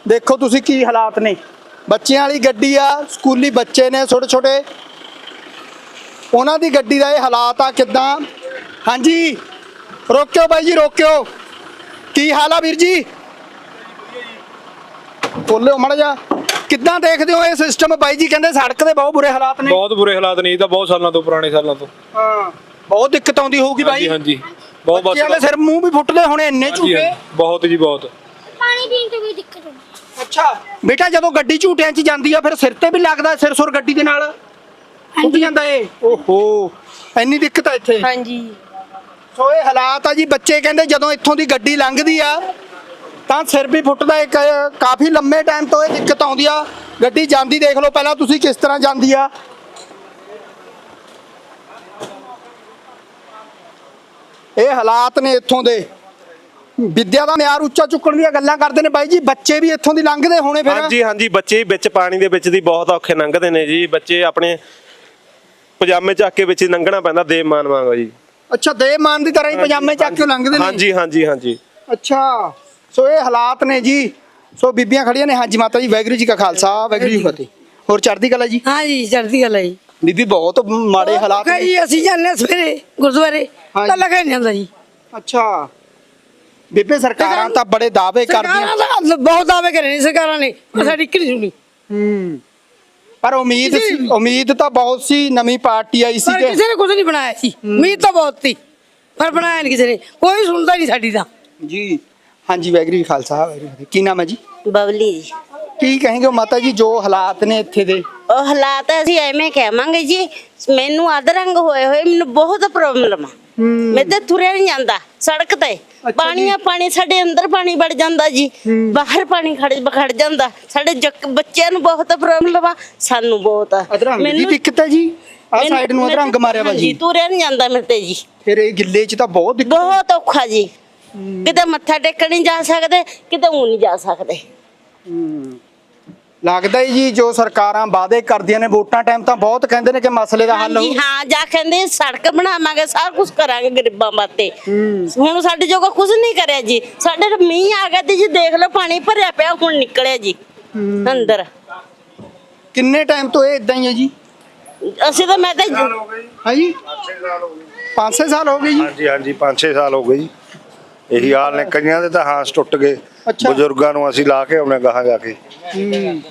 ਦੇਖੋ ਤੁਸੀਂ ਕੀ ਹਾਲਾਤ ਨੇ। ਬੱਚਿਆਂ ਵਾਲੀ ਗੱਡੀ ਆ ਸਕੂਲੀ ਬੱਚੇ ਨੇ ਛੋਟੇ ਛੋਟੇ। ਉਹਨਾਂ ਦੀ ਗੱਡੀ ਦਾ ਇਹ ਹਾਲਾਤ ਆ ਕਿਦਾਂ? ਹਾਂਜੀ ਰੋਕਿਓ ਬਾਈ ਜੀ ਰੋਕਿਓ। ਕੀ ਹਾਲ ਆ ਵੀਰ ਜੀ? ਬੋਲਿਓ ਮੜ ਜਾ ਕਿੱਦਾਂ ਦੇਖਦੇ ਹੋ ਇਹ ਸਿਸਟਮ ਬਾਈ ਜੀ ਕਹਿੰਦੇ ਸੜਕ ਦੇ ਬਹੁਤ ਬੁਰੇ ਹਾਲਾਤ ਨੇ। ਬਹੁਤ ਬੁਰੇ ਹਾਲਾਤ ਨੇ ਇਹ ਤਾਂ ਬਹੁਤ ਸਾਲਾਂ ਤੋਂ ਪੁਰਾਣੇ ਸਾਲਾਂ ਤੋਂ। ਹਾਂ ਬਹੁਤ ਦਿੱਕਤ ਆਉਂਦੀ ਹੋਊਗੀ ਹਾਂਜੀ ਬਾਈ। ਹਾਂਜੀ ਬਹੁਤ ਬੱਚਿਆਂ ਦੇ ਬਸ ਸਿਰ ਮੂੰਹ ਵੀ ਫੁੱਟਦੇ ਹੋਣੇ ਇੰਨੇ ਹਾਂਜੀ ਝੂਟੇ ਹਾਂਜੀ। ਬਹੁਤ ਜੀ ਬਹੁਤ। ਪਾਣੀ ਪੀਣ ਤੋਂ ਵੀ ਦਿੱਕਤ ਹੁੰਦੀ ਅੱਛਾ ਬੇਟਾ ਜਦੋਂ ਗੱਡੀ ਝੂਟਿਆਂ 'ਚ ਜਾਂਦੀ ਆ ਫਿਰ ਸਿਰ ਤੇ ਵੀ ਲੱਗਦਾ ਸਿਰ ਸੁਰ ਗੱਡੀ ਦੇ ਨਾਲ? ਫੁੱਟ ਜਾਂਦਾ ਏ ਓਹੋ ਇੰਨੀ ਦਿੱਕਤ ਆ ਇੱਥੇ। ਹਾਂਜੀ। ਸੋ ਇਹ ਹਾਲਾਤ ਆ ਜੀ ਬੱਚੇ ਕਹਿੰਦੇ ਜਦੋਂ ਇੱਥੋਂ ਦੀ ਗੱਡੀ ਲੰਘਦੀ ਆ ਤਾਂ ਸਿਰ ਵੀ ਫੁੱਟਦਾ ਇੱਕ ਕਾਫੀ ਲੰਮੇ ਟਾਈਮ ਤੋਂ ਇਹ ਦਿੱਕਤ ਆਉਂਦੀ ਆ। ਗੱਡੀ ਜਾਂਦੀ ਦੇਖ ਲਓ ਪਹਿਲਾਂ ਤੁਸੀਂ ਕਿਸ ਤਰ੍ਹਾਂ ਜਾਂਦੀ ਆ। ਇਹ ਹਾਲਾਤ ਨੇ ਇੱਥੋਂ ਦੇ। ਵਿੱਦਿਆ ਦਾ ਮਿਆਰ ਉੱਚਾ ਚੁੱਕਣ ਦੀਆਂ ਗੱਲਾਂ ਕਰਦੇ ਨੇ ਬਾਈ ਜੀ ਬੱਚੇ ਵੀ ਇੱਥੋਂ ਦੀ ਲੰਘਦੇ ਹੋਣੇ ਫਿਰ। ਹਾਂਜੀ ਹਾਂਜੀ ਬੱਚੇ ਵਿੱਚ ਪਾਣੀ ਦੇ ਵਿੱਚ ਦੀ ਬਹੁਤ ਔਖੇ ਲੰਘਦੇ ਨੇ ਜੀ। ਬੱਚੇ ਆਪਣੇ ਪਜਾਮੇ ਚੱਕ ਕੇ ਵਿੱਚ ਲੰਘਣਾ ਪੈਂਦਾ ਦੇਵਮਾਨ ਵਾਂਗੋ ਜੀ। ਅੱਛਾ ਦੇ ਮਾਨ ਦੀ ਤਰ੍ਹਾਂ ਹੀ ਪਜਾਮੇ ਚੱਕ ਕੇ ਲੰਘਦੇ ਨੇ। ਹਾਂਜੀ ਹਾਂਜੀ ਹਾਂਜੀ। ਅੱਛਾ। ਸੋ ਇਹ ਹਾਲਾਤ ਨੇ ਜੀ। ਸੋ ਬੀਬੀਆਂ ਖੜੀਆਂ ਨੇ। ਹਾਂਜੀ ਮਾਤਾ ਜੀ ਵਾਹਿਗੁਰੂ ਜੀ ਕਾ ਖਾਲਸਾ ਵਾਹਿਗੁਰੂ ਜੀ ਕੀ ਫਤਿਹ। ਹੋਰ ਚੜ੍ਹਦੀ ਕਲਾ ਜੀ? ਹਾਂ ਜੀ ਚੜ੍ਹਦੀ ਹੈ ਜੀ। ਬੀਬੀ ਬਹੁਤ ਮਾੜੇ ਹਾਲਾਤ ਨੇ। ਕਈ ਅਸੀਂ ਜਾਂਦੇ ਸਵੇਰੇ ਗੁਰਦੁਆਰੇ। ਤਾਂ ਲੱਗਾ ਨਹੀਂ ਜਾਂਦਾ ਜੀ। ਅੱਛਾ। ਬੀਬੇ ਸਰਕਾਰਾਂ ਤਾਂ ਬੜੇ ਦਾਅਵੇ ਕਰਦੀਆਂ। ਸਰਕਾਰਾਂ ਬਹੁਤ ਦਾਅਵੇ ਕਰੇ ਨੇ ਸਰਕਾਰਾਂ ਨੇ। ਸਾਡੀ ਇੱਕ ਨਹੀਂ ਸੁਣੀ। ਹੂੰ। ਪਰ ਉਮੀਦ ਸੀ ਉਮੀਦ ਤਾਂ ਬਹੁਤ ਸੀ ਨਵੀਂ ਪਾਰਟੀ ਆਈ ਸੀ ਕਿ ਕਿਸੇ ਨੇ ਕੁਝ ਨਹੀਂ ਬਣਾਇਆ ਸੀ। ਉਮੀਦ ਤਾਂ ਬਹੁਤ ਸੀ। ਪਰ ਬਣਾਇਆ ਨਹੀਂ ਕਿਸੇ ਨੇ। ਕੋਈ ਸੁਣਦਾ ਨਹੀਂ ਸਾਡੀ ਤਾਂ। ਜੀ। ਹਾਂਜੀ ਕਾ ਖਾਲਸਾ ਵਾਹਿਗੁਰੂ ਜੀ ਕੀ ਨਾਮ ਹੈ ਜੀ? ਬਬਲੀ ਜੀ। ਕੀ ਕहेंगे ਮਾਤਾ ਜੀ ਜੋ ਹਾਲਾਤ ਨੇ ਇੱਥੇ ਦੇ? ਉਹ ਹਾਲਾਤ ਅਸੀਂ ਐਵੇਂ ਕਹਾਂਗੇ ਜੀ ਮੈਨੂੰ ਅਧਰੰਗ ਹੋਏ ਹੋਏ ਮੈਨੂੰ ਬਹੁਤ ਪ੍ਰੋਬਲਮ ਆ। ਮੈਂ ਤੇ ਤੁਰਿਆ ਨਹੀਂ ਜਾਂਦਾ ਸੜਕ ਤੇ। ਪਾਣੀ ਆ ਪਾਣੀ ਸਾਡੇ ਅੰਦਰ ਪਾਣੀ ਵੜ ਜਾਂਦਾ ਜੀ ਬਾਹਰ ਪਾਣੀ ਖੜ ਖੜ ਜਾਂਦਾ। ਸਾਡੇ ਜੱਕ- ਬੱਚਿਆਂ ਨੂੰ ਬਹੁਤ ਪ੍ਰੋਬਲਮ ਆ ਸਾਨੂੰ ਬਹੁਤ ਆ। ਅਧਰੰਗ ਦੀ ਦਿੱਕਤ ਹੈ ਜੀ? ਆ ਮੈਨੂੰ- ਸਾਈਡ ਨੂੰ ਅਧਰੰਗ ਮਾਰਿਆ ਵਾ ਹਾਂਜੀ, ਜੀ ਤੁਰਿਆ ਨਹੀਂ ਜਾਂਦਾ ਮੇਰੇ ਤੇ ਜੀ। ਫਿਰ ਇਹ ਗਿੱਲੇ 'ਚ ਤਾਂ ਬਹੁਤ ਦਿੱਕਤ ਬਹੁਤ ਔਖਾ ਜੀ। ਕਿਤੇ ਮੱਥਾ ਟੇਕਣ ਨਹੀਂ ਜਾ ਸਕਦੇ ਕਿਤੇ ਉਹ ਨਹੀਂ ਜਾ ਸਕਦੇ। ਲੱਗਦਾ ਹੀ ਜੀ ਜੋ ਸਰਕਾਰਾਂ ਵਾਅਦੇ ਕਰਦੀਆਂ ਨੇ ਵੋਟਾਂ ਟਾਈਮ ਤਾਂ ਬਹੁਤ ਕਹਿੰਦੇ ਨੇ ਕਿ ਮਸਲੇ ਦਾ ਹੱਲ ਹਾਂਜੀ ਹੋਊ। ਹਾਂ ਜਾ ਕਹਿੰਦੇ ਸੜਕ ਬਣਾਵਾਂਗੇ ਸਾਰਾ ਕੁਝ ਕਰਾਂਗੇ ਗਰੀਬਾਂ ਵਾਸਤੇ। ਹੁਣ ਸਾਡੇ ਜੋਗਾ ਕੁਝ ਨਹੀਂ ਕਰਿਆ ਜੀ। ਸਾਡੇ ਤਾਂ ਮੀਂਹ ਆ ਗਿਆ ਤੇ ਜੀ ਦੇਖ ਲਓ ਪਾਣੀ ਭਰਿਆ ਪਿਆ ਹੁਣ ਨਿਕਲਿਆ ਜੀ ਅੰਦਰ। ਕਿੰਨੇ ਟਾਈਮ ਤੋਂ ਇਹ ਇਦਾਂ ਹੀ ਹੈ ਜੀ? ਅਸੀਂ ਤਾਂ ਮੈਂ ਤਾਂ ਹਾਂ ਜੀ। 5-6 ਸਾਲ ਹੋ ਗਏ ਜੀ। ਹਾਂਜੀ ਹਾਂਜੀ 5-6 ਸਾਲ ਹੋ ਗਏ ਜੀ। ਇਹੀ ਹਾਲ ਨੇ ਕਈਆਂ ਦੇ ਤਾਂ ਹਾਂਸ ਟੁੱਟ ਗਏ ਅੱਛਾ। ਬਜ਼ੁਰਗਾਂ ਨੂੰ ਅਸੀਂ ਲਾ ਕੇ ਆਉਣੇ ਗਾਹਾਂ ਜਾ ਕੇ।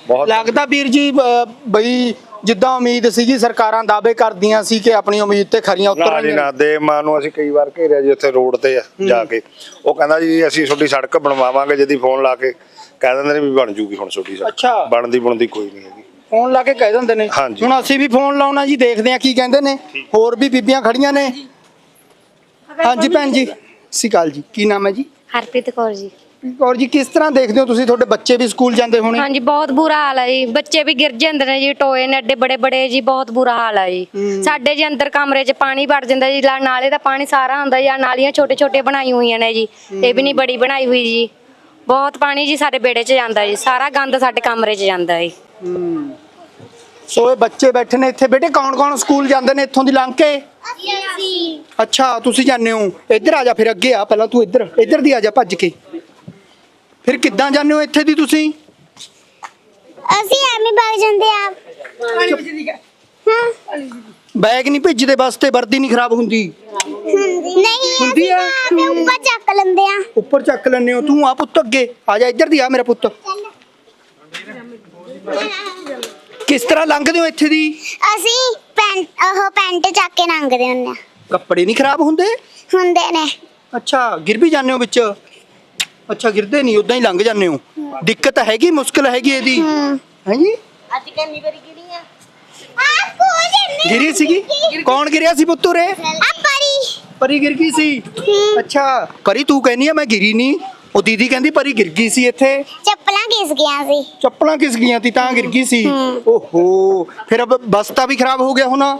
ਬਹੁਤ ਲੱਗਦਾ ਵੀਰ ਜੀ ਅ, ਬਈ ਜਿੱਦਾਂ ਉਮੀਦ ਸੀਗੀ ਸਰਕਾਰਾਂ ਦਾਅਵੇ ਕਰਦੀਆਂ ਸੀ ਕਿ ਆਪਣੀ ਉਮੀਦ ਤੇ ਖਰੀਆਂ ਨਾ ਜੀ ਨਾ ਦੇ ਮਾਂ ਨੂੰ ਅਸੀਂ ਕਈ ਵਾਰ ਘੇਰਿਆ ਜੀ ਉੱਥੇ ਰੋਡ ਤੇ ਜਾ ਕੇ। ਉਹ ਕਹਿੰਦਾ ਜੀ ਅਸੀਂ ਤੁਹਾਡੀ ਸੜਕ ਬਣਵਾਵਾਂਗੇ ਜਦੀ ਫੋਨ ਲਾ ਕੇ ਕਹਿ ਦਿੰਦੇ ਨੇ ਵੀ ਬਣ ਜੂਗੀ ਹੁਣ ਤੁਹਾਡੀ ਸੜਕ। ਅੱਛਾ। ਬਣਦੀ ਬਣਦੀ ਕੋਈ ਨਹੀਂ ਹੈਗੀ। ਫੋਨ ਲਾ ਕੇ ਕਹਿ ਦਿੰਦੇ ਨੇ। ਹਾਂਜੀ। ਹੁਣ ਅਸੀਂ ਵੀ ਫੋਨ ਲਾਉਣਾ ਜੀ ਦੇਖਦੇ ਆ ਕੀ ਕਹਿੰਦੇ ਨੇ। ਹੋਰ ਵੀ ਬੀਬੀਆਂ ਖੜੀਆਂ ਨੇ। ਹਾਂਜੀ ਭੈਣ ਜੀ। ਅਕਾਲ ਜੀ ਕੀ ਨਾਮ ਹੈ ਜੀ? ਹਰਪ੍ਰੀਤ ਕੌਰ ਜੀ। ਔਰ ਜੀ ਕਿਸ ਤਰ੍ਹਾਂ ਦੇਖਦੇ ਹੋ ਤੁਸੀਂ? ਤੁਹਾਡੇ ਬੱਚੇ ਵੀ ਸਕੂਲ ਜਾਂਦੇ ਹੋਣੇ? ਹਾਂਜੀ ਬਹੁਤ ਬੁਰਾ ਹਾਲ ਹੈ ਜੀ। ਬੱਚੇ ਵੀ ਗਿਰ ਜਾਂਦੇ ਨੇ ਜੀ ਟੋਏ ਨੇ ਐਡੇ ਬੜੇ ਬੜੇ ਜੀ ਬਹੁਤ ਬੁਰਾ ਹਾਲ ਹੈ ਜੀ। ਸਾਡੇ ਜੀ ਅੰਦਰ ਕਮਰੇ 'ਚ ਪਾਣੀ ਵੜ ਜਾਂਦਾ ਜੀ ਲਾ- ਨਾਲੇ ਦਾ ਪਾਣੀ ਸਾਰਾ ਆਉਂਦਾ ਜੀ ਆਹ ਨਾਲੀਆਂ ਛੋਟੇ ਛੋਟੇ ਬਣਾਈ ਹੋਈਆਂ ਨੇ ਜੀ। ਇਹ ਵੀ ਨਹੀਂ ਬੜੀ ਬਣਾਈ ਹੋਈ ਜੀ। ਬਹੁਤ ਪਾਣੀ ਜੀ ਸਾਡੇ ਬੇੜੇ 'ਚ ਜਾਂਦਾ ਜੀ ਸਾਰਾ ਗੰਦ ਸਾਡੇ ਕਮਰੇ 'ਚ ਜਾਂਦਾ ਜੀ। ਸੋ ਇਹ ਬੱਚੇ ਬੈਠੇ ਨੇ ਇੱਥੇ। ਬੇਟੇ ਕੌਣ ਕੌਣ ਸਕੂਲ ਜਾਂਦੇ ਨੇ ਇੱਥੋਂ ਦੀ ਲੰਘ? ਕੇ ਅੱਛਾ ਤੁਸੀਂ ਜਾਂਦੇ ਹੋ। ਇੱਧਰ ਆ ਜਾ ਫਿਰ ਅੱਗੇ ਆ ਪਹਿਲਾਂ ਤੂੰ ਇੱਧਰ। ਇੱਧਰ ਦੀ ਆ ਜਾ ਭੱਜ ਕੇ। ਫਿਰ ਕਿੱਦਾਂ ਜਾਂਦੇ ਹੋ ਇੱਥੇ ਦੀ ਤੁਸੀਂ? ਅਸੀਂ ਐਵੇਂ ਭੱਜ ਜਾਂਦੇ ਆ। ਹਾਂ। ਬੈਗ ਨਹੀਂ ਭੇਜਦੇ ਬੱਸ ਤੇ ਵਰਦੀ ਨਹੀਂ ਖਰਾਬ ਹੁੰਦੀ। ਹੁੰਦੀ। ਨਹੀਂ ਹੁੰਦੀ ਅਸੀਂ ਆ? ਤਾਂ ਉੱਪਰ ਚੱਕ ਲੈਂਦੇ ਆ। ਉੱਪਰ ਚੱਕ ਲੈਣੇ ਹੋ। ਤੂੰ ਆ ਪੁੱਤ ਅੱਗੇ। ਆ ਜਾ ਇੱਧਰ ਦੀ ਆ ਮੇਰਾ ਪੁੱਤ। ਕਿਸ ਤਰ੍ਹਾਂ ਲੰਘਦੇ ਹੋ ਇੱਥੇ ਦੀ? ਅਸੀਂ ਪੈਂਟ ਉਹ ਪੈਂਟ ਚੱਕ ਕੇ ਲੰਘਦੇ ਹੁੰਦੇ ਆ ਕੱਪੜੇ ਨਹੀਂ ਖਰਾਬ ਹੁੰਦੇ? ਹੁੰਦੇ ਨੇ। ਅੱਛਾ ਗਿਰ ਵੀ ਜਾਂਦੇ ਹੋ ਵਿੱਚ? ਅੱਛਾ ਗਿਰਦੇ ਨਹੀਂ ਉਦਾਂ ਹੀ ਲੰਘ ਜਾਂਦੇ ਹੋ। ਦਿੱਕਤ ਹੈਗੀ ਮੁਸ਼ਕਲ ਹੈਗੀ ਇਹਦੀ? ਹਾਂਜੀ? ਅੱਜ ਕਿੰਨੀ ਵਾਰੀ ਗਿਰੀ ਆ? ਗਿਰੀ ਸੀਗੀ? ਕੌਣ ਗਿਰਿਆ ਸੀ ਪੁੱਤੂ ਰੇ ਆ ਪਰੀ। ਪਰੀ ਗਿਰ ਗਈ ਸੀ? ਅੱਛਾ ਪਰੀ ਤੂੰ ਕਹਿੰਦੀ ਆ ਮੈਂ ਗਿਰੀ ਨਹੀਂ। ਉਹ ਦੀਦੀ ਕਹਿੰਦੀ ਪਰੀ ਗਿਰ ਗਈ ਸੀ ਇੱਥੇ। ਚੱਪਲਾਂ ਘਿਸ ਗਿਆ ਸੀ। ਚੱਪਲਾਂ ਕਿਸ ਗਈਆਂ ਤੀ ਤਾਂ ਗਿਰ ਗਈ ਸੀ। ਓਹੋ ਫਿਰ ਅਬ ਬਸ ਤਾਂ ਵੀ ਖਰਾਬ ਹੋ ਗਿਆ ਹੋਣਾ।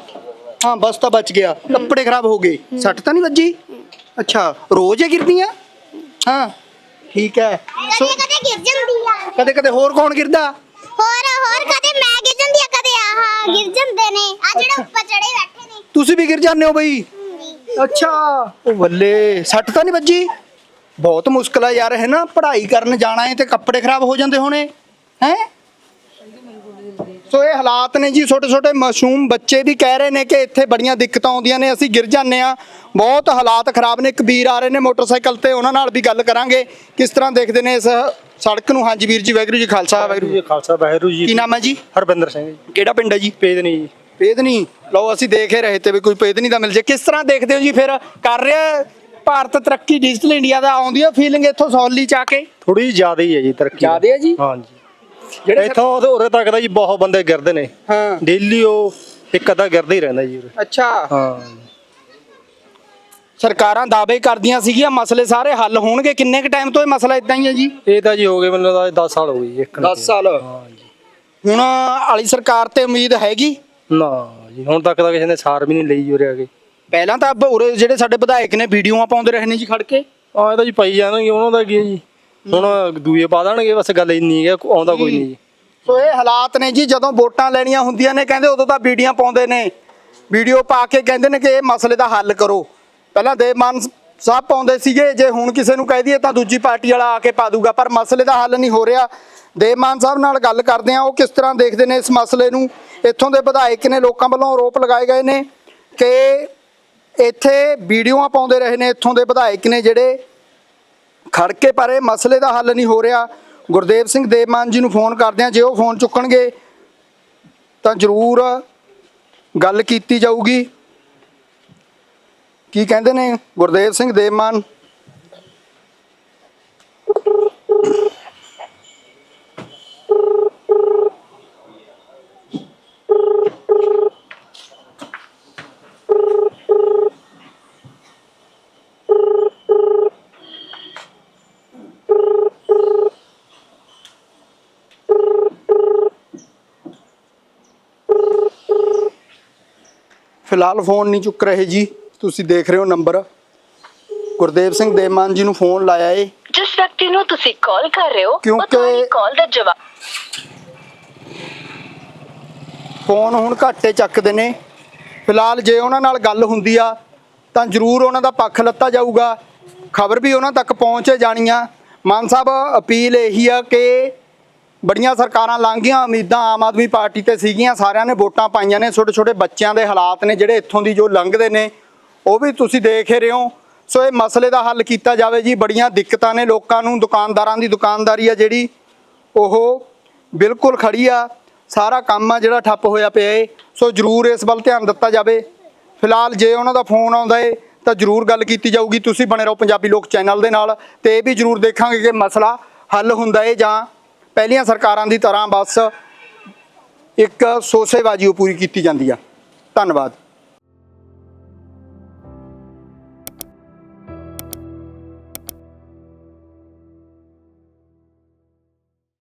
ਹਾਂ ਬਸ ਤਾਂ ਬਚ ਗਿਆ। ਕੱਪੜੇ ਖਰਾਬ ਹੋ ਗਏ। ਸੱਟ ਤਾਂ ਨਹੀਂ ਵੱਜੀ? ਅੱਛਾ ਰੋਜ਼ ਹੀ ਗਿਰਦੀਆਂ? ਹਾਂ ਠੀਕ ਹੈ। ਸੋ ਕਦੇ ਕਦੇ ਗਿਰ ਜਾਂਦੀ ਆ। ਕਦੇ ਕਦੇ ਹੋਰ ਕੌਣ ਗਿਰਦਾ? ਹੋਰ ਹੋਰ ਕਦੇ ਮੈਂ ਗਿਰ ਜਾਂਦੀ ਆ ਕਦੇ ਆਹ ਗਿਰ ਜਾਂਦੇ ਨੇ। ਆ ਜਿਹੜੇ ਉੱਪਰ ਚੜੇ ਬੈਠੇ ਨੇ। ਤੁਸੀਂ ਵੀ ਗਿਰ ਜਾਂਦੇ ਹੋ ਬਈ? ਅੱਛਾ। ਉਹ ਬੱਲੇ ਸੱਟ ਤਾਂ ਨਹੀਂ ਵੱਜੀ? ਬਹੁਤ ਮੁਸ਼ਕਲ ਆ ਯਾਰ ਹੈ ਨਾ? ਪੜ੍ਹਾਈ ਕਰਨ ਜਾਣਾ ਹੈ ਤੇ ਕੱਪੜੇ ਖਰਾਬ ਹੋ ਜਾਂਦੇ ਹੋਣੇ ਹੈ? ਸੋ ਇਹ ਹਾਲਾਤ ਨੇ ਜੀ ਛੋਟੇ ਛੋਟੇ ਮਾਸੂਮ ਬੱਚੇ ਵੀ ਕਹਿ ਰਹੇ ਨੇ ਕਿ ਇੱਥੇ ਬੜੀਆਂ ਦਿੱਕਤਾਂ ਆਉਂਦੀਆਂ ਨੇ ਅਸੀਂ ਗਿਰ ਜਾਂਦੇ ਆ ਬਹੁਤ ਹਾਲਾਤ ਖਰਾਬ ਨੇ ਇੱਕ ਵੀਰ ਆ ਰਹੇ ਨੇ ਮੋਟਰਸਾਈਕਲ ਤੇ ਉਹਨਾਂ ਨਾਲ ਵੀ ਗੱਲ ਕਰਾਂਗੇ। ਕਿਸ ਤਰ੍ਹਾਂ ਦੇਖਦੇ ਨੇ ਇਸ ਸੜਕ ਨੂੰ? ਹਾਂਜੀ ਵੀਰ ਜੀ ਵਾਹਿਗੁਰੂ ਜੀ ਖਾਲਸਾ ਵਾਹਿਗੁਰੂ ਜੀ ਖਾਲਸਾ ਵਾਹਿਗੁਰੂ ਕੀ ਨਾਮ ਹੈ ਜੀ? ਹਰਬਿੰਦਰ ਸਿੰਘ ਜੀ। ਕਿਹੜਾ ਪਿੰਡ ਹੈ ਜੀ? ਪੇਦਨੀ ਜੀ। ਪੇਦਨੀ ਲਓ ਅਸੀਂ ਦੇਖ ਹੀ ਰਹੇ ਤੇ ਵੀ ਕੋਈ ਪੇਦਨੀ ਦਾ ਮਿਲ ਜੇ। ਕਿਸ ਤਰ੍ਹਾਂ ਦੇਖਦੇ ਹੋ ਜੀ ਫਿਰ? ਕਰ ਰਿਹਾ ਭਾਰਤ ਤਰੱਕੀ ਡਿਜੀਟਲ ਇੰਡੀਆ ਦਾ ਆਉਂਦੀ ਹੈ ਫੀਲਿੰਗ ਇੱਥੋਂ ਸੌਲੀ ਚ ਆ ਕੇ? ਥੋੜੀ ਜ਼ਿਆਦਾ ਹੀ ਹੈ ਜੀ ਤਰੱਕੀ। ਜ਼ਿਆਦੇ ਹੈ ਜੀ? ਹਾਂਜੀ। ਜਿਹੜੇ ਇੱਥੋਂ ਉਹਦੇ ਉਰੇ ਤੱਕ ਦਾ ਜੀ ਬਹੁਤ ਬੰਦੇ ਗਿਰਦੇ ਨੇ। ਹਾਂ। ਡੇਲੀ ਉਹ ਇੱਕ ਅੱਧਾ ਗਿਰਦਾ ਹੀ ਰਹਿੰਦਾ ਜੀ ਉਰੇ। ਅੱਛਾ। ਹਾਂ। ਸਰਕਾਰਾਂ ਦਾਅਵੇ ਕਰਦੀਆਂ ਸੀਗੀਆਂ ਮਸਲੇ ਸਾਰੇ ਹੱਲ ਹੋਣਗੇ। ਕਿੰਨੇ ਕ ਟਾਈਮ ਤੋਂ ਇਹ ਮਸਲਾ ਇਦਾਂ ਹੀ ਹੈ ਜੀ? ਇਹ ਤਾਂ ਜੀ ਹੋ ਗਏ ਮੈਨੂੰ ਲੱਗਦਾ 10 ਸਾਲ ਹੋ ਗਏ ਜੀ ਇੱਕ ਨੂੰ 10 ਸਾਲ। ਹੁਣ ਵਾਲੀ ਸਰਕਾਰ ਤੇ ਉਮੀਦ ਹੈਗੀ? ਨਾ ਜੀ ਹੁਣ ਤੱਕ ਤਾਂ ਕਿਸੇ ਨੇ ਸਾਰ ਵੀ ਨਹੀਂ ਲਈ ਉਰੇ ਆ ਕੇ। ਪਹਿਲਾਂ ਤਾਂ ਬ- ਉਰੇ ਜਿਹੜੇ ਸਾਡੇ ਵਿਧਾਇਕ ਨੇ ਵੀਡੀਓਆਂ ਪਾਉਂਦੇ ਰਹੇ ਨੇ ਜੀ ਖੜ ਕੇ। ਆ ਇਹ ਤਾਂ ਜੀ ਪਾਈ ਜਾਣਗੇ ਉਹਨਾਂ ਦਾ ਕੀ ਹੈ ਜੀ? ਹੁਣ ਦੂਏ ਪਾ ਦੇਣਗੇ ਬਸ ਗੱਲ ਇੰਨੀ ਹੈ ਆਉਂਦਾ ਕੋਈ ਨਹੀਂ ਜੀ। ਸੋ ਇਹ ਹਾਲਾਤ ਨੇ ਜੀ ਜਦੋਂ ਵੋਟਾਂ ਲੈਣੀਆਂ ਹੁੰਦੀਆਂ ਨੇ ਕਹਿੰਦੇ ਉਦੋਂ ਤਾਂ ਵੀਡੀਓ ਪਾਉਂਦੇ ਨੇ। ਵੀਡੀਓ ਪਾ ਕੇ ਕਹਿੰਦੇ ਨੇ ਕਿ ਇਹ ਮਸਲੇ ਦਾ ਹੱਲ ਕਰੋ। ਪਹਿਲਾਂ ਦੇਵਮਾਨ ਸਾਹਿਬ ਪਾਉਂਦੇ ਸੀਗੇ ਜੇ ਹੁਣ ਕਿਸੇ ਨੂੰ ਕਹਿ ਦਈਏ ਤਾਂ ਦੂਜੀ ਪਾਰਟੀ ਵਾਲਾ ਆ ਕੇ ਪਾ ਦੂਗਾ ਪਰ ਮਸਲੇ ਦਾ ਹੱਲ ਨਹੀਂ ਹੋ ਰਿਹਾ। ਦੇਵਮਾਨ ਸਾਹਿਬ ਨਾਲ ਗੱਲ ਕਰਦੇ ਆ ਉਹ ਕਿਸ ਤਰ੍ਹਾਂ ਦੇਖਦੇ ਨੇ ਇਸ ਮਸਲੇ ਨੂੰ? ਇੱਥੋਂ ਦੇ ਵਿਧਾਇਕ ਨੇ ਲੋਕਾਂ ਵੱਲੋਂ ਆਰੋਪ ਲਗਾਏ ਗਏ ਨੇ ਕਿ ਇੱਥੇ ਵੀਡੀਓਆਂ ਪਾਉਂਦੇ ਰਹੇ ਨੇ, ਇੱਥੋਂ ਦੇ ਵਿਧਾਇਕ ਨੇ ਜਿਹੜੇ ਖੜ ਕੇ ਪਰ ਇਹ ਮਸਲੇ ਦਾ ਹੱਲ ਨਹੀਂ ਹੋ ਰਿਹਾ। ਗੁਰਦੇਵ ਸਿੰਘ ਦੇਵਮਾਨ ਜੀ ਨੂੰ ਫੋਨ ਕਰਦੇ ਆ ਜੇ ਉਹ ਫੋਨ ਚੁੱਕਣਗੇ ਤਾਂ ਜ਼ਰੂਰ ਗੱਲ ਕੀਤੀ ਜਾਊਗੀ। ਕੀ ਕਹਿੰਦੇ ਨੇ ਗੁਰਦੇਵ ਸਿੰਘ ਦੇਵਮਾਨ? ਫਿਲਹਾਲ ਫੋਨ ਨਹੀਂ ਚੁੱਕ ਰਹੇ ਜੀ। ਤੁਸੀਂ ਦੇਖ ਰਹੇ ਹੋ ਨੰਬਰ। ਗੁਰਦੇਵ ਸਿੰਘ ਦੇਵਮਾਨ ਜੀ ਨੂੰ ਫੋਨ ਲਾਇਆ ਏ। ਜਿਸ ਵਿਅਕਤੀ ਨੂੰ ਤੁਸੀਂ ਕਾਲ ਕਰ ਰਹੇ ਹੋ ਉਹ ਕਿਉਂਕਿ- ਤੁਹਾਡੀ ਕਾਲ ਦਾ ਜਵਾਬ ਫੋਨ ਹੁਣ ਘੱਟੇ ਚੱਕਦੇ ਨੇ। ਫਿਲਹਾਲ ਜੇ ਉਹਨਾਂ ਨਾਲ ਗੱਲ ਹੁੰਦੀ ਆ ਤਾਂ ਜ਼ਰੂਰ ਉਹਨਾਂ ਦਾ ਪੱਖ ਲੱਤਾ ਜਾਊਗਾ। ਖਬਰ ਵੀ ਉਹਨਾਂ ਤੱਕ ਪਹੁੰਚੇ ਜਾਣੀ ਆ। ਮਾਨ ਸਾਹਿਬ ਅਪੀਲ ਇਹੀ ਆ ਕਿ ਬੜੀਆਂ ਸਰਕਾਰਾਂ ਲੰਘ ਗਈਆਂ ਉਮੀਦਾਂ ਆਮ ਆਦਮੀ ਪਾਰਟੀ ਤੇ ਸੀਗੀਆਂ, ਸਾਰਿਆਂ ਨੇ ਵੋਟਾਂ ਪਾਈਆਂ ਨੇ ਛੋਟੇ ਛੋਟੇ ਬੱਚਿਆਂ ਦੇ ਹਾਲਾਤ ਨੇ ਜਿਹੜੇ ਇੱਥੋਂ ਦੀ ਜੋ ਲੰਘਦੇ ਨੇ, ਉਹ ਵੀ ਤੁਸੀਂ ਦੇਖ ਹੀ ਰਹੇ ਹੋ। ਸੋ ਇਹ ਮਸਲੇ ਦਾ ਹੱਲ ਕੀਤਾ ਜਾਵੇ ਜੀ, ਬੜੀਆਂ ਦਿੱਕਤਾਂ ਨੇ ਲੋਕਾਂ ਨੂੰ, ਦੁਕਾਨਦਾਰਾਂ ਦੀ ਦੁਕਾਨਦਾਰੀ ਆ ਜਿਹੜੀ, ਉਹ ਬਿਲਕੁਲ ਖੜੀ ਆ, ਸਾਰਾ ਕੰਮ ਆ ਜਿਹੜਾ ਠੱਪ ਹੋਇਆ ਪਿਆ ਏ। ਸੋ ਜਰੂਰ ਇਸ ਵੱਲ ਧਿਆਨ ਦਿੱਤਾ ਜਾਵੇ। ਫਿਲਹਾਲ ਜੇ ਉਹਨਾਂ ਦਾ ਫੋਨ ਆਉਂਦਾ ਏ, ਤਾਂ ਜਰੂਰ ਗੱਲ ਕੀਤੀ ਜਾਊਗੀ। ਤੁਸੀਂ ਬਣੇ ਰਹੋ ਪੰਜਾਬੀ ਲੋਕ ਚੈਨਲ ਦੇ ਨਾਲ ਤੇ ਇਹ ਵੀ ਜਰੂਰ ਦੇਖਾਂਗੇ ਕਿ ਮਸਲਾ ਹੱਲ ਹੁੰਦਾ ਏ ਜਾਂ ਪਹਿਲੀਆਂ ਸਰਕਾਰਾਂ ਦੀ ਤਰ੍ਹਾਂ ਬਸ ਇੱਕ ਸੋਸੇਬਾਜ਼ੀ ਉਹ ਪੂਰੀ ਕੀਤੀ ਜਾਂਦੀ ਆ। ਧੰਨਵਾਦ।